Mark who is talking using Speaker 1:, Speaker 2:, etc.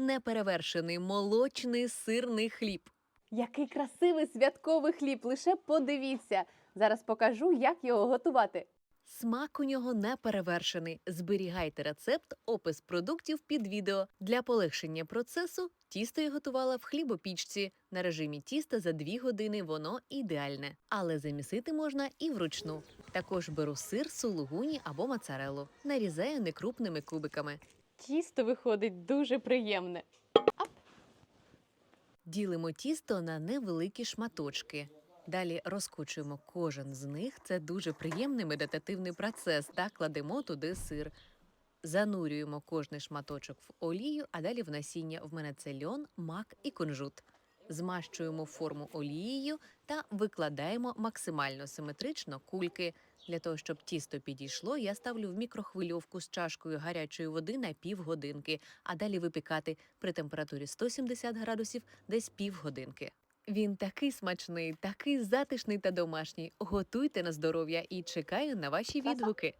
Speaker 1: неперевершений молочний сирний хліб.
Speaker 2: Який красивий святковий хліб! Лише подивіться. Зараз покажу, як його готувати.
Speaker 1: Смак у нього неперевершений. Зберігайте рецепт, опис продуктів під відео. Для полегшення процесу тісто я готувала в хлібопічці. На режимі тіста за 2 години воно ідеальне, але замісити можна і вручну. Також беру сир, сулугуні або моцареллу. Нарізаю некрупними кубиками.
Speaker 2: Тісто виходить дуже приємне.
Speaker 1: Ділимо тісто на невеликі шматочки. Далі розкочуємо кожен з них. Це дуже приємний медитативний процес. Та кладемо туди сир. Занурюємо кожний шматочок в олію, а далі в насіння. В мене це льон, мак і кунжут. Змащуємо форму олією та викладаємо максимально симетрично кульки. Для того, щоб тісто підійшло, я ставлю в мікрохвильовку з чашкою гарячої води на півгодинки, а далі випікати при температурі 170 градусів десь півгодинки. Він такий смачний, такий затишний та домашній. Готуйте на здоров'я і чекаю на ваші відгуки.